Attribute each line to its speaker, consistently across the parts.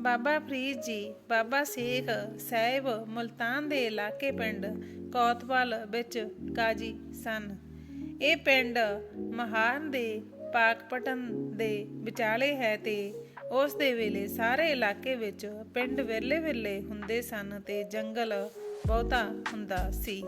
Speaker 1: ਬਾਬਾ ਫਰੀਦ ਜੀ, ਬਾਬਾ ਸ਼ੇਖ ਸਾਹਿਬ ਮੁਲਤਾਨ ਦੇ ਇਲਾਕੇ ਪਿੰਡ ਕੋਤਵਾਲ ਵਿੱਚ ਕਾਜੀ ਸਨ। ਇਹ ਪਿੰਡ ਮਹਾਨ ਦੇ ਪਾਕਪਟਨ ਦੇ ਵਿਚਾਲੇ ਹੈ ਤੇ ਉਸ ਦੇ ਵੇਲੇ ਸਾਰੇ ਇਲਾਕੇ ਵਿੱਚ ਪਿੰਡ ਵਿਰਲੇ ਵਿਰਲੇ ਹੁੰਦੇ ਸਨ ਤੇ ਜੰਗਲ ਬਹੁਤਾ ਹੁੰਦਾ ਸੀ।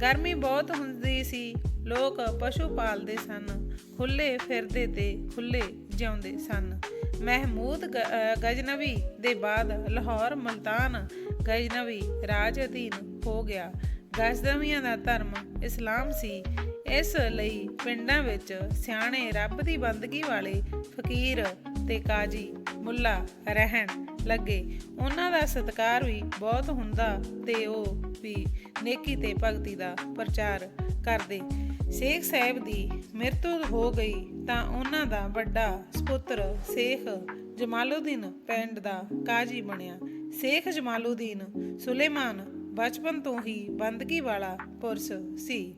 Speaker 1: ਗਰਮੀ ਬਹੁਤ ਹੁੰਦੀ ਸੀ। ਲੋਕ ਪਸ਼ੂ ਪਾਲਦੇ ਸਨ। ਖੁੱਲੇ ਫਿਰਦੇ ਤੇ ਖੁੱਲੇ ਜਿਉਂਦੇ ਸਨ। ਮਹਿਮੂਦ ਗ- ਗਜਨਵੀ ਦੇ ਬਾਅਦ ਲਾਹੌਰ ਮਲਤਾਨ ਗਜਨਵੀ ਰਾਜ ਅਧੀਨ ਹੋ ਗਿਆ। ਗਜਨਵੀਆਂ ਦਾ ਧਰਮ ਇਸਲਾਮ ਸੀ। ਇਸ ਲਈ ਪਿੰਡਾਂ ਵਿੱਚ ਸਿਆਣੇ ਰੱਬ ਦੀ ਬੰਦਗੀ ਵਾਲੇ ਫਕੀਰ ਤੇ ਕਾਜੀ ਮੁੱਲਾ ਰਹਿਣ ਲੱਗੇ। ਉਹਨਾਂ ਦਾ ਸਤਕਾਰ ਵੀ ਬਹੁਤ ਹੁੰਦਾ ਤੇ ਉਹ ਵੀ ਨੇਕੀ ਤੇ ਭਗਤੀ ਦਾ ਪ੍ਰਚਾਰ ਕਰਦੇ। ਸ਼ੇਖ ਸਾਹਿਬ ਦੀ ਮ੍ਰਿਤੂ ਹੋ ਗਈ ਤਾਂ ਉਹਨਾਂ ਦਾ ਵੱਡਾ ਸੁਪੁੱਤਰ ਸ਼ੇਖ ਜਮਾਲੂਦੀਨ ਪਿੰਡ ਦਾ ਕਾਜੀ ਬਣਿਆ। ਸ਼ੇਖ ਜਮਾਲੂਦੀਨ ਸੁਲੇਮਾਨ ਬਚਪਨ ਤੋਂ ਹੀ ਬੰਦਗੀ ਵਾਲਾ ਪੁਰਸ਼ ਸੀ।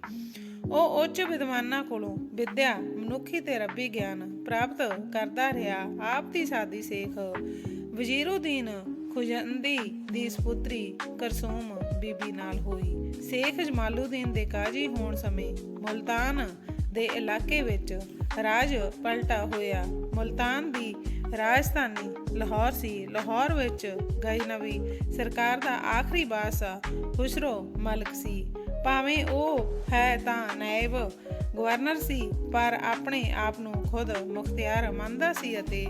Speaker 1: ਉਹ ਉੱਚ ਵਿਦਵਾਨਾਂ ਕੋਲੋਂ ਵਿਦਿਆ ਮਨੁੱਖੀ ਤੇ ਰੱਬੀ ਗਿਆਨ ਪ੍ਰਾਪਤ ਕਰਦਾ ਰਿਹਾ। ਆਪ ਦੀ ਸਾਦੀ ਸ਼ੇਖ ਵਜ਼ੀਰੁਦੀਨ ਖੁਜੰਦੀ ਦੀ ਸੁਪੁੱਤਰੀ ਕਰਸੂਮ ਬੀਬੀ ਨਾਲ ਹੋਈ। ਸ਼ੇਖ ਜਮਾਲੂਦੀਨ ਦੇ ਕਾਜੀ ਹੋਣ ਸਮੇਂ ਮੁਲਤਾਨ ਦੇ ਇਲਾਕੇ ਵਿੱਚ ਰਾਜ ਪਲਟਾ ਹੋਇਆ। ਮੁਲਤਾਨ ਦੀ ਰਾਜਧਾਨੀ ਲਾਹੌਰ ਸੀ। ਲਾਹੌਰ ਵਿੱਚ ਗਜਨਵੀ ਸਰਕਾਰ ਦਾ ਆਖਰੀ ਬਾਦਸ਼ਾਹ ਖੁਸਰੋ ਮਲਕ ਸੀ। ਭਾਵੇਂ ਉਹ ਹੈ ਤਾਂ ਨਾਇਬ ਗਵਰਨਰ ਸੀ, ਪਰ ਆਪਣੇ ਆਪ ਨੂੰ ਖੁਦ ਮੁਖਤਿਆਰ ਮੰਨਦਾ ਸੀ ਅਤੇ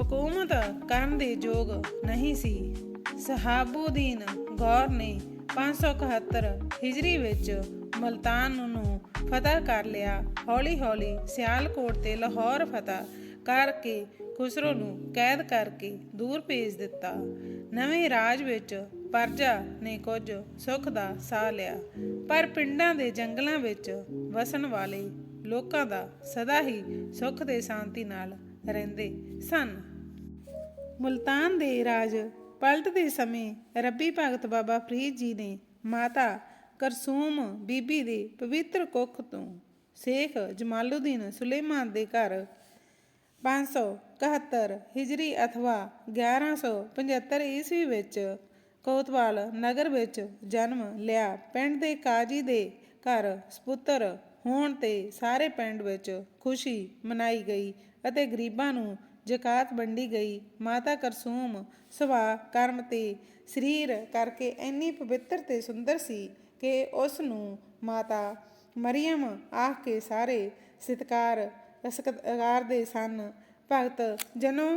Speaker 1: ਹਕੂਮਤ ਕਰਨ ਦੇ ਯੋਗ ਨਹੀਂ ਸੀ। ਸਹਾਬੂਦੀਨ ਗੌਰ ਨੇ 571 ਹਿਜਰੀ ਵਿੱਚ ਮਲਤਾਨ ਨੂੰ ਫਤਹ ਕਰ ਲਿਆ। ਹੌਲੀ-ਹੌਲੀ ਸਿਆਲਕੋਟ ਤੇ ਲਾਹੌਰ ਫਤਹ ਕਰਕੇ ਖੁਸਰੋ ਨੂੰ ਕੈਦ ਕਰਕੇ ਦੂਰ ਭੇਜ ਦਿੱਤਾ। ਨਵੇਂ ਰਾਜ ਵਿੱਚ ਪਰਜਾ ਨੇ ਕੁਝ ਸੁੱਖ ਦਾ ਸਾਹ ਲਿਆ, ਪਰ ਪਿੰਡਾਂ ਦੇ ਜੰਗਲਾਂ ਵਿੱਚ ਵਸਣ ਵਾਲੇ ਲੋਕਾਂ ਦਾ ਸਦਾ ਹੀ ਸੁੱਖ ਤੇ ਸ਼ਾਂਤੀ ਨਾਲ ਰਹਿੰਦੇ ਸਨ। ਮੁਲਤਾਨ ਦੇ ਰਾਜ ਪਲਟਦੇ ਸਮੇਂ ਰੱਬੀ ਭਗਤ ਬਾਬਾ ਫਰੀਦ ਜੀ ਨੇ ਮਾਤਾ ਕਰਸੂਮ ਬੀਬੀ ਦੇ ਪਵਿੱਤਰ ਕੁੱਖ ਤੋਂ ਸ਼ੇਖ ਜਮਾਲੂਦੀਨ ਸੁਲੇਮਾਨ ਦੇ ਘਰ 571 ਹਿਜਰੀ ਅਥਵਾ 1175 ਈਸਵੀ ਵਿੱਚ ਕੋਤਵਾਲ ਨਗਰ ਵਿੱਚ ਜਨਮ ਲਿਆ। ਪਿੰਡ ਦੇ ਕਾਜੀ ਦੇ ਘਰ ਸੁਪੁੱਤਰ ਹੋਣ ਤੇ ਸਾਰੇ ਪਿੰਡ ਵਿੱਚ ਖੁਸ਼ੀ ਮਨਾਈ ਗਈ ਅਤੇ ਗਰੀਬਾਂ ਨੂੰ ਜ਼ਕਾਤ ਵੰਡੀ ਗਈ। ਮਾਤਾ ਕਰਸੂਮ ਸੁਭਾਅ ਕਰਮ ਤੇ ਸਰੀਰ ਕਰਕੇ ਇੰਨੀ ਪਵਿੱਤਰ ਤੇ ਸੁੰਦਰ ਸੀ ਕਿ ਉਸ ਨੂੰ ਮਾਤਾ ਮਰੀਮ ਆਖ ਕੇ ਸਾਰੇ ਸਤਿਕਾਰ ਸਤਿਕਾਰ ਦੇ ਸਨ। ਭਗਤ ਜਨੋ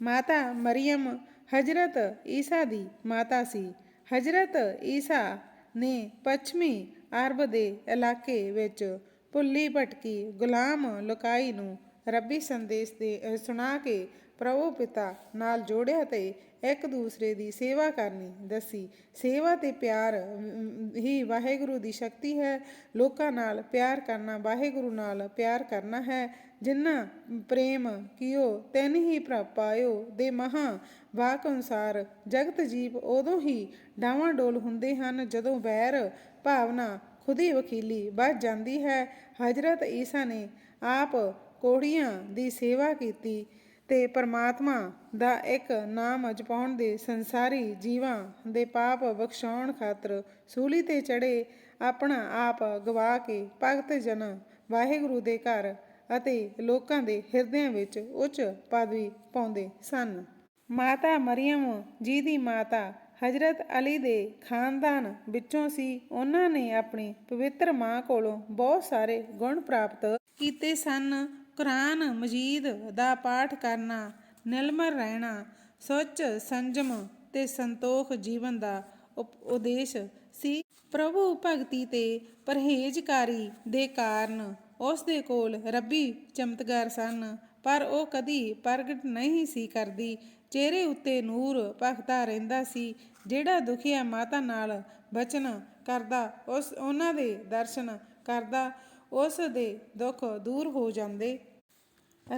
Speaker 1: ਮਾਤਾ ਮਰੀਮ ਹਜਰਤ ਈਸਾ ਦੀ ਮਾਤਾ ਸੀ। ਹਜਰਤ ਈਸਾ ਨੇ ਪੱਛਮੀ ਅਰਬ ਦੇ ਇਲਾਕੇ ਵਿੱਚ ਪੁੱਲੀ ਭਟਕੀ ਗੁਲਾਮ ਲੁਕਾਈ ਨੂੰ ਰੱਬੀ ਸੰਦੇਸ਼ ਦੇ ਸੁਣਾ ਕੇ ਪ੍ਰਭੂ ਪਿਤਾ ਨਾਲ ਜੋੜਿਆ ਤੇ ਇੱਕ ਦੂਸਰੇ ਦੀ ਸੇਵਾ ਕਰਨੀ, ਦੱਸੀ। ਸੇਵਾ ਤੇ ਪਿਆਰ ਹੀ ਵਾਹਿਗੁਰੂ ਦੀ ਸ਼ਕਤੀ ਹੈ। ਲੋਕਾਂ ਨਾਲ ਪਿਆਰ ਕਰਨਾ, ਵਾਹਿਗੁਰੂ ਨਾਲ ਪਿਆਰ ਕਰਨਾ ਹੈ। ਜਿੰਨਾ ਪ੍ਰੇਮ ਕੀਓ, ਤੈਨ ਹੀ ਪ੍ਰਭ ਪਾਇਓ ਦੇ ਮਹਾ ਵਾਕ ਅਨੁਸਾਰ ਜਗਤ ਜੀਵ ਉਦੋਂ ਹੀ ਡਾਵਾਂ ਡੋਲ ਹੁੰਦੇ ਹਨ ਜਦੋਂ ਵੈਰ ਭਾਵਨਾ ਖੁਦੀ ਵਕੀਲੀ ਬਚ ਜਾਂਦੀ ਹੈ। ਹਜਰਤ ਈਸਾ ਨੇ ਆਪ ਕੋੜੀਆਂ ਦੀ ਸੇਵਾ ਕੀਤੀ। ਤੇ ਪਰਮਾਤਮਾ ਦਾ ਇੱਕ ਨਾਮ ਜਪਾਉਣ ਦੇ ਸੰਸਾਰੀ ਜੀਵਾਂ ਦੇ ਪਾਪ ਬਖਸ਼ਾਉਣ ਖਾਤਰ ਸੂਲੀ ਤੇ ਚੜੇ ਆਪਣਾ ਆਪ ਗਵਾ ਕੇ ਭਗਤ ਜਨ ਵਾਹਿਗੁਰੂ ਦੇ ਘਰ ਅਤੇ ਲੋਕਾਂ ਦੇ ਹਿਰਦਿਆਂ ਵਿੱਚ ਉੱਚ ਪਦਵੀ ਪਾਉਂਦੇ ਸਨ। ਮਾਤਾ ਮਰੀਮ ਜੀ ਦੀ ਮਾਤਾ ਹਜਰਤ ਅਲੀ ਦੇ ਖਾਨਦਾਨ ਵਿੱਚੋਂ ਸੀ। ਉਹਨਾਂ ਨੇ ਆਪਣੀ ਪਵਿੱਤਰ ਮਾਂ ਕੋਲੋਂ ਬਹੁਤ ਸਾਰੇ ਗੁਣ ਪ੍ਰਾਪਤ ਕੀਤੇ ਸਨ। ਕੁਰਾਨ ਮਜੀਦ ਦਾ ਪਾਠ ਕਰਨਾ, ਨਿਲਮਰ ਰਹਿਣਾ, ਸੁੱਚ ਸੰਜਮ ਤੇ ਸੰਤੋਖ ਜੀਵਨ ਦਾ ਉਪ- ਉਦੇਸ਼ ਸੀ। ਪ੍ਰਭੂ ਭਗਤੀ ਤੇ ਪਰਹੇਜ਼ਕਾਰੀ ਦੇ ਕਾਰਨ ਉਸ ਦੇ ਕੋਲ ਰੱਬੀ ਚਮਤਕਾਰ ਸਨ, ਪਰ ਉਹ ਕਦੀ ਪ੍ਰਗਟ ਨਹੀਂ ਸੀ ਕਰਦੀ। ਚਿਹਰੇ ਉੱਤੇ ਨੂਰ ਭਖਦਾ ਰਹਿੰਦਾ ਸੀ, ਜਿਹੜਾ ਦੁਖੀਆ ਮਾਤਾ ਨਾਲ ਬਚਨ ਕਰਦਾ, ਉਸ ਉਹਨਾਂ ਦੇ ਦਰਸ਼ਨ ਕਰਦਾ, ਉਸ ਦੇ ਦੁੱਖ ਦੂਰ ਹੋ ਜਾਂਦੇ।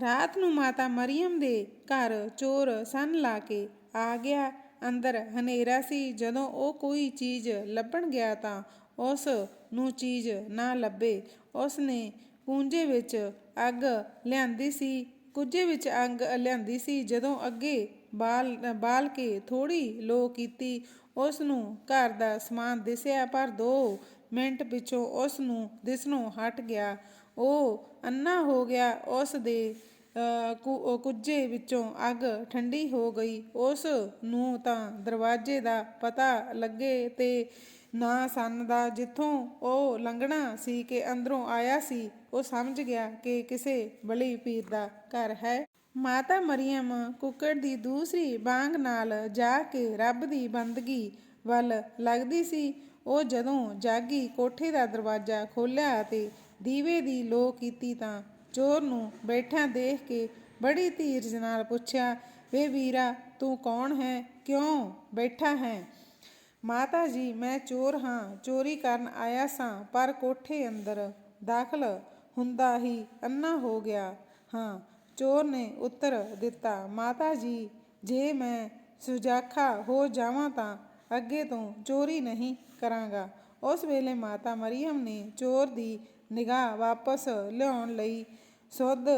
Speaker 1: ਰਾਤ ਨੂੰ ਮਾਤਾ ਮਰੀਮ ਦੇ ਘਰ ਚੋਰ ਸਨ ਲਾ ਕੇ ਆ ਗਿਆ। ਅੰਦਰ ਹਨੇਰਾ ਸੀ। ਜਦੋਂ ਉਹ ਕੋਈ ਚੀਜ਼ ਲੱਭਣ ਗਿਆ ਤਾਂ ਉਸ ਨੂੰ ਚੀਜ਼ ਨਾ ਲੱਭੇ। ਉਸ ਨੇ ਪੂੰਜੇ ਵਿੱਚ ਅੱਗ ਲਿਆਂਦੀ ਸੀ। ਕੁਝੇ ਵਿੱਚ ਅੰਗ ਲਿਆਂਦੀ ਸੀ। ਜਦੋਂ ਅੱਗੇ ਬਾਲ ਬਾਲ ਕੇ ਥੋੜੀ ਲੋ ਕੀਤੀ, ਉਸ ਨੂੰ ਘਰ ਦਾ ਸਮਾਨ ਦਿਸਿਆ, ਪਰ ਦੋ ਮਿੰਟ ਪਿੱਛੋਂ ਉਸ ਨੂੰ ਦਿਸਣੋਂ ਹਟ ਗਿਆ। ਉਹ ਅੰਨਾ ਹੋ ਗਿਆ, ਉਸ ਦੇ ਕੁੱਜੇ ਵਿੱਚੋਂ ਅੱਗ ਠੰਡੀ ਹੋ ਗਈ। ਉਸ ਨੂੰ ਤਾਂ ਦਰਵਾਜ਼ੇ ਦਾ ਪਤਾ ਲੱਗੇ ਤੇ ਨਾ ਸੰਨ ਦਾ ਜਿੱਥੋਂ ਉਹ ਲੰਘਣਾ ਸੀ ਕਿ ਅੰਦਰੋਂ ਆਇਆ ਸੀ, ਉਹ ਸਮਝ ਗਿਆ ਕਿ ਕਿਸੇ ਬਲੀ ਪੀਰ ਦਾ ਘਰ ਹੈ। ਮਾਤਾ ਮਰੀਮ ਕੁੱਕੜ ਦੀ ਦੂਸਰੀ ਬਾਂਗ ਨਾਲ ਜਾ ਕੇ ਰੱਬ ਦੀ ਬੰਦਗੀ ਵੱਲ ਲੱਗਦੀ ਸੀ। ਉਹ ਜਦੋਂ ਜਾਗੀ ਕੋਠੇ ਦਾ ਦਰਵਾਜ਼ਾ ਖੋਲ੍ਹਿਆ ਅਤੇ ਦੀਵੇ ਦੀ ਲੋ ਕੀਤੀ ਤਾਂ ਚੋਰ ਨੂੰ ਬੈਠਾ ਦੇਖ ਕੇ ਬੜੀ ਧੀਰਜ ਨਾਲ ਪੁੱਛਿਆ, ਵੇ ਵੀਰਾ, ਤੂੰ ਕੌਣ ਹੈ? ਕਿਉਂ ਬੈਠਾ ਹੈ? ਮਾਤਾ ਜੀ, ਮੈਂ ਚੋਰ ਹਾਂ, ਚੋਰੀ ਕਰਨ ਆਇਆ ਸਾਂ, ਪਰ ਕੋਠੇ ਅੰਦਰ ਦਾਖਲ ਹੁੰਦਾ ਹੀ ਅੰਨਾ ਹੋ ਗਿਆ। ਹਾਂ, ਚੋਰ ਨੇ ਉੱਤਰ ਦਿੱਤਾ, ਮਾਤਾ ਜੀ, ਜੇ ਮੈਂ ਸੁਜਾਖਾ ਹੋ ਜਾਵਾਂ ਤਾਂ ਅੱਗੇ ਤੋਂ ਚੋਰੀ ਨਹੀਂ ਕਰਾਂਗਾ। ਉਸ ਵੇਲੇ ਮਾਤਾ ਮਰੀਮ ਨੇ ਚੋਰ ਦੀ ਨਿਗਾਹ ਵਾਪਸ ਲਿਆਉਣ ਲਈ ਸੁੱਧ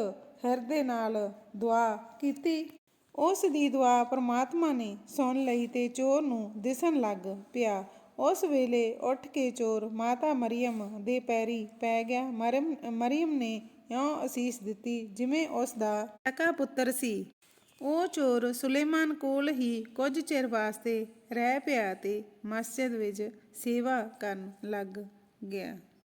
Speaker 1: ਹਿਰਦੇ ਨਾਲ ਦੁਆ ਕੀਤੀ। ਉਸ ਦੀ ਦੁਆ ਪ੍ਰਮਾਤਮਾ ਨੇ ਸੁਣ ਲਈ ਤੇ ਚੋਰ ਨੂੰ ਦਿਸਣ ਲੱਗ ਪਿਆ। ਉਸ ਵੇਲੇ ਉੱਠ ਕੇ ਚੋਰ ਮਾਤਾ ਮਰੀਮ ਦੇ ਪੈਰੀ ਪੈ ਗਿਆ। ਮਰੀਮ ਮਰੀਮ ਨੇ ਇਉਂ ਅਸੀਸ ਦਿੱਤੀ ਜਿਵੇਂ ਉਸ ਦਾ ਟਕਾ ਪੁੱਤਰ ਸੀ। ਉਹ ਚੋਰ ਸੁਲੇਮਾਨ ਕੋਲ ਹੀ ਕੁਝ ਚਿਰ ਵਾਸਤੇ ਰਹਿ ਪਿਆ ਤੇ ਮਸਜਿਦ ਵਿੱਚ ਸੇਵਾ ਕਰਨ ਲੱਗ ਗਿਆ।